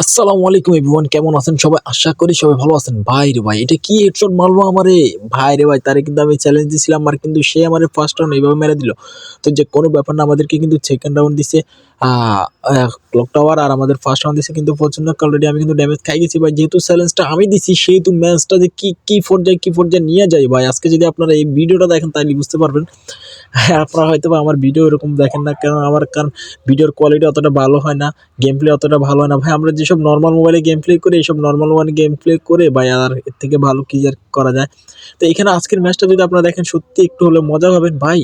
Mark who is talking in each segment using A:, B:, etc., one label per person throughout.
A: আসসালামু আলাইকুম এভরিওয়ান কেমন আছেন? সবাই আশা করি সবাই ভালো আছেন। ভাই রে ভাই, এটা কি হেডশট মারলো আমারে? ভাই রে ভাই, তারে কিন্তু আমি চ্যালেঞ্জ দিছিলাম, আর কিন্তু সে আমারে ফার্স্ট রাউন্ড এইভাবে মেরে দিল। তো যে কোনো ব্যাপার না, আমাদেরকে কিন্তু সেকেন্ড রাউন্ড দিছে। ক্লক টাওয়ার আর আমাদের ফার্স্ট রাউন্ড দিছে কিন্তু প্রচণ্ড অলরেডি আমি কিন্তু ড্যামেজ খাই গেছি। ভাই, যেহেতু চ্যালেঞ্জটা আমি দিছি, সেহেতু ম্যাচটা যে কি কি পর্যায়ে কি পর্যায়ে নিয়ে যায় ভাই? আজকে যদি আপনারা এই ভিডিওটা দেখেন তাহলে বুঝতে পারবেন। হ্যাঁ আপনারা হয়তো বা আমার ভিডিও এরকম দেখেন না কারণ আমার, কারণ ভিডিওর কোয়ালিটি অতটা ভালো হয় না গেম প্লে অতটা ভালো হয় না। ভাই, আমরা যেসব নর্মাল মোবাইলে গেম প্লে করে, এইসব নর্মাল মোবাইলে গেম প্লে করে ভাই আর এর থেকে ভালো কি আর করা যায়? তো এখানে আজকের ম্যাচটা যদি আপনারা দেখেন, সত্যি একটু হলে মজা পাবেন। ভাই,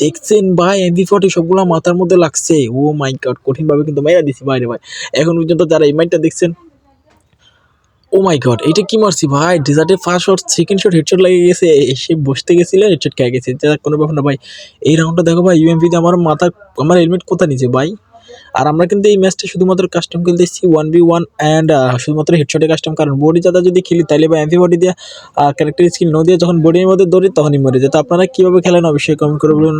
A: দেখছেন ভাই এমভি ফর্টি সবগুলো মাথার মধ্যে লাগছে। ও মাই গড কঠিনভাবে কিন্তু মাইরা দিছি বাইরে ভাই। এখন পর্যন্ত যারা এই মাইনটা দেখছেন, ও মাই গড এটা কি মারছি ভাই? ডেজার্টে first shot second shot headshot লেগে গেছে। এসে বসতে গেছিলে হেডশট খেয়ে গেছে। যা কোনো ব্যাপার না ভাই। এই রাউন্ডটা দেখো ভাই ইউএমপিতে আমার মাথা, আমার হেলমেট কোথায় নিচে ভাই? আর আমরা কিন্তু এই ম্যাচটা শুধুমাত্র কাস্টম খেলতেছি ওয়ান বি ওয়ান অ্যান্ড শুধুমাত্র হেডশটে কাস্টম কারণ বডি যাদা যদি খেলি তাহলে বা এমপি বডি দিয়ে ক্যারেক্টার স্কিল ন দিয়ে যখন বডির মধ্যে দৌড়ি তখনই মরে যায়। তো আপনারা কীভাবে খেলেন অবশ্যই কমেন্ট করে বলুন,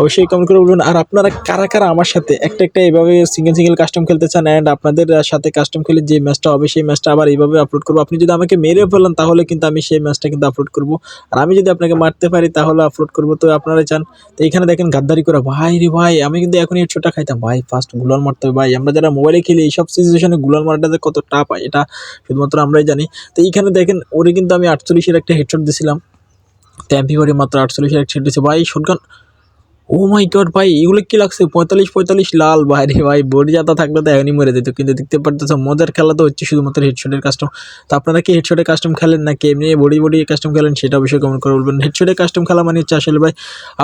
A: অবশ্যই কমেন্ট করে বলুন। আর আপনারা কারা কারা আমার সাথে একটা একটা এইভাবে সিঙ্গেল সিঙ্গেল কাস্টম খেলতে চান অ্যান্ড আপনাদের সাথে কাস্টম খেলে যে ম্যাচটা হবে, সেই ম্যাচটা আবার এইভাবে আপলোড করব। আপনি যদি আমাকে মেরে ফেলেন, তাহলে কিন্তু আমি সেই ম্যাচটা কিন্তু আপলোড করব। আর আমি যদি আপনাকে মারতে পারি, তাহলে আপলোড করব। তো আপনারা চান। তো এখানে দেখেন গাদ্দারি করা, ভাই রে ভাই, আমি কিন্তু এখন ছোটা খাইতাম। ভাই ফার্স্ট গুলাল মারতে হবে। ভাই, আমরা যারা মোবাইলে খেলি, এইসব সিচুয়েশনে গুলাল মারাটা যে কত টাফ হয় এটা শুধুমাত্র আমরাই জানি। তো এইখানে দেখেন, ওরে কিন্তু আমি আটচল্লিশের একটা হেডশট দিছিলাম। ট্যাম্পি বাড়ি মাত্র আটচল্লিশের একটা হেড দিয়েছে ভাই শটগান ও মাই গড ভাই, এগুলো কি লাগছে? পঁয়তাল্লিশ পঁয়তাল্লিশ লাল, ভাই রে ভাই বডি যাতা থাকলে তো এখনই মরে যেত। কিন্তু দেখতে পারতেছো, মজার খেলা তো হচ্ছে শুধুমাত্র হেডশটের কাস্টম তো আপনারা কি হেডশটের কাস্টম খেলেন নাকি এমনি বডি বডি কাস্টম খেলেন, সেটা অবশ্যই কমেন্ট করে বলবেন। হেডশটের কাস্টম খেলা মানে হচ্ছে আসলে ভাই,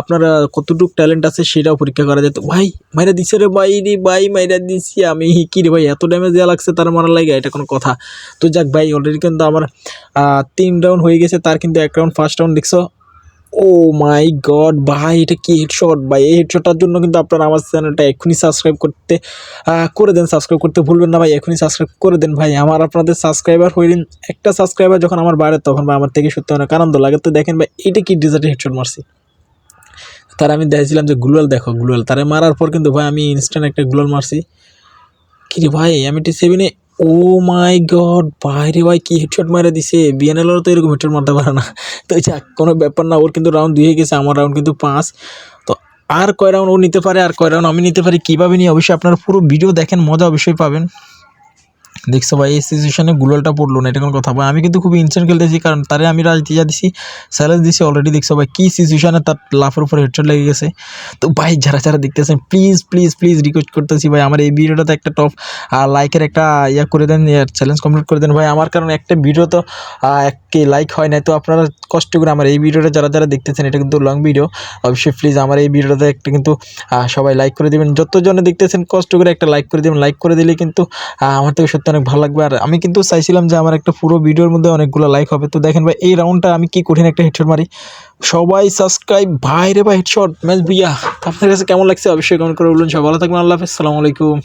A: আপনার কতটুকু ট্যালেন্ট আছে সেটাও পরীক্ষা করা যেত ভাই, মাইরা দিছে রে ভাই রে ভাই, মাইরা দিছি আমি। কি রে ভাই, এত ড্যামেজ দেওয়া লাগছে তার মারা লাগে, এটা কোনো কথা। তো যাক ভাই অলরেডি কিন্তু আমার তিন রাউন্ড হয়ে গেছে, তার কিন্তু এক রাউন্ড ফার্স্ট রাউন্ড দেখছ। ও মাই গড, ভাই, এটা কি হেডশট ভাই, এই হেডশটটার জন্য কিন্তু আপনারা আমার চ্যানেলটা এক্ষুনি সাবস্ক্রাইব করতে করে দেন সাবস্ক্রাইব করতে ভুলবেন না ভাই, এখনই সাবস্ক্রাইব করে দেন ভাই। আমার আপনাদের সাবস্ক্রাইবার হয়ে দিন, একটা সাবস্ক্রাইবার যখন আমার বাড়ে তখন ভাই, আমার থেকে সত্যি অনেক আনন্দ লাগে। তো দেখেন ভাই এটা কি ডিজার্টে হেডশট মারছি? তার আমি দেখেছিলাম যে গ্লুয়াল দেখো গ্লুয়াল তারে মারার পর কিন্তু ভাই, আমি ইনস্ট্যান্ট একটা গ্লুয়াল মারছি। কি রে ভাই, আমি টি সেভেনে ও মাই গড বাইরে ভাই কি হেডশট মারা দিছে? বিএনএলও তো এরকম হেডশট মারতে পারে না। তো যাক কোনো ব্যাপার না, ওর কিন্তু রাউন্ড দুই হয়ে গেছে, আমার রাউন্ড কিন্তু পাঁচ। তো আর কয় রাউন্ড ও নিতে পারে, আর কয় রাউন্ড আমি নিতে পারি, কীভাবে নিয়ে অবশ্যই আপনারা পুরো ভিডিও দেখেন, মজা অবশ্যই পাবেন। দেখছ ভাই, এই সিচুয়েশনে গুগলটা পড়ল না, এটা কোনো কথা। ভাই, আমি কিন্তু খুব ইনসেন্ট খেলতেছি, কারণ তারে আমি রাজ দিয়ে দিছি স্যালেজ দিছি অলরেডি দেখছ ভাই, কী সিচুয়েশনে তার লাফের উপরে হেডশট লেগে গেছে। তো ভাই, যারা যারা দেখতেছেন প্লিজ প্লিজ প্লিজ রিকোয়েস্ট করতেছি ভাই, আমার এই ভিডিওটাতে একটা টপ লাইকের একটা, ইয়া করে দেন চ্যালেঞ্জ কমপ্লিট করে দেন। ভাই, আমার কারণ একটা ভিডিও তো একটি লাইক হয় না তো আপনারা কষ্ট করে আমার এই ভিডিওটা যারা যারা দেখতেছেন, এটা কিন্তু লং ভিডিও অবশ্যই প্লিজ আমার এই ভিডিওটাতে একটা কিন্তু সবাই লাইক করে দেবেন। যতজনে দেখতেছেন, কষ্ট করে একটা লাইক করে দেবেন। লাইক করে দিলে কিন্তু আমার থেকে সত্যি অনেক ভালো লাগবে। আর আমি কিন্তু চাইছিলাম যে আমার একটা পুরো ভিডিওর মধ্যে অনেকগুলো লাইক হবে। তো দেখেন ভাই, এই রাউন্ডটা আমি কি কঠিন একটা হেডশট মারি? সবাই সাবস্ক্রাইব ভাই রে ভাই হেডশট ম্যাচ বিয়া আপনার কাছে কেমন লাগছে? অবশ্যই কমেন্ট করে বলুন। সব ভালো থাকবেন, আল্লাহ হাফিজ। আলাইকুম।